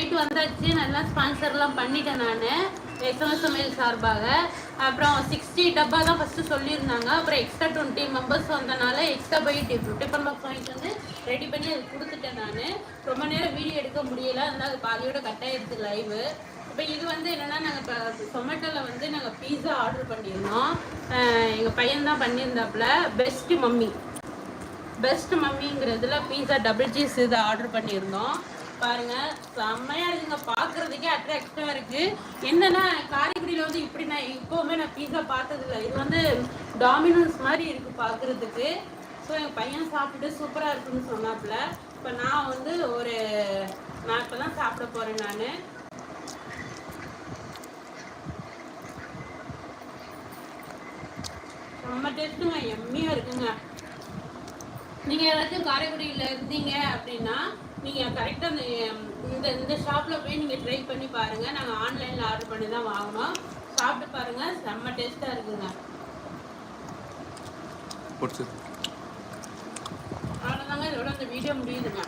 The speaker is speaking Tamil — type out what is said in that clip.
போயிட்டு வந்தாச்சு. நல்லா ஸ்பான்சர்லாம் பண்ணிட்டேன் நான். எஸ்எம்எஸ் சமையல் சார்பாக. அப்புறம் சிக்ஸ்டி டப்பா தான் ஃபஸ்ட்டு சொல்லியிருந்தாங்க. அப்புறம் எக்ஸ்ட்ரா டுவெண்ட்டி மெம்பர்ஸ் வந்தனால எக்ஸ்ட்ரா போய் டிஃபன் பாக்ஸ் வாங்கிட்டு வந்து ரெடி பண்ணி அது கொடுத்துட்டேன் நான். ரொம்ப நேரம் வீடியோ எடுக்க முடியல. அதனால் அது பாதியோட கட் ஆயிடுச்சு லைவு இப்போ இது வந்து என்னென்னா நாங்கள் இப்போ சொமேட்டோவில் வந்து நாங்கள் பீஸா ஆர்டர் பண்ணியிருந்தோம். எங்கள் பையன்தான் பண்ணியிருந்தாப்புல. பெஸ்ட்டு மம்மி பெஸ்ட் மம்மிங்கிறதுல பீஸா டபுள் சீஸ் இது ஆர்டர் பண்ணியிருந்தோம். பாருங்க செம்மையா இருக்குங்க. பார்க்கறதுக்கே அட்ராக்டிவா இருக்கு. என்னன்னா காரைக்குடியில வந்து இப்படி நான் இப்போவுமே நான் பீஸா பார்த்தது இல்லை இது வந்து டாமினோஸ் மாதிரி இருக்கு பாக்குறதுக்கு. ஸோ என் பையன் சாப்பிட்டுட்டு சூப்பரா இருக்குன்னு சொன்னாப்புல. இப்போ நான் வந்து ஒரு நான் இப்போ தான் சாப்பிட போறேன் நான். செம்ம டேஸ்ட்டுங்க எம்மியா இருக்குங்க. நீங்கள் ஏதாச்சும் காரைக்குடியில் இருந்தீங்க அப்படின்னா நீங்கள் கரெக்டாக அந்த இந்த இந்த ஷாப்பில் போய் நீங்கள் ட்ரை பண்ணி பாருங்கள் நாங்கள் ஆன்லைனில் ஆர்டர் பண்ணி தான் வாங்கினோம். சாப்பிட்டு பாருங்கள் செம்ம டேஸ்ட்டாக இருக்குங்க. அவ்வளோதாங்க இதோட இந்த வீடியோ முடியுதுங்க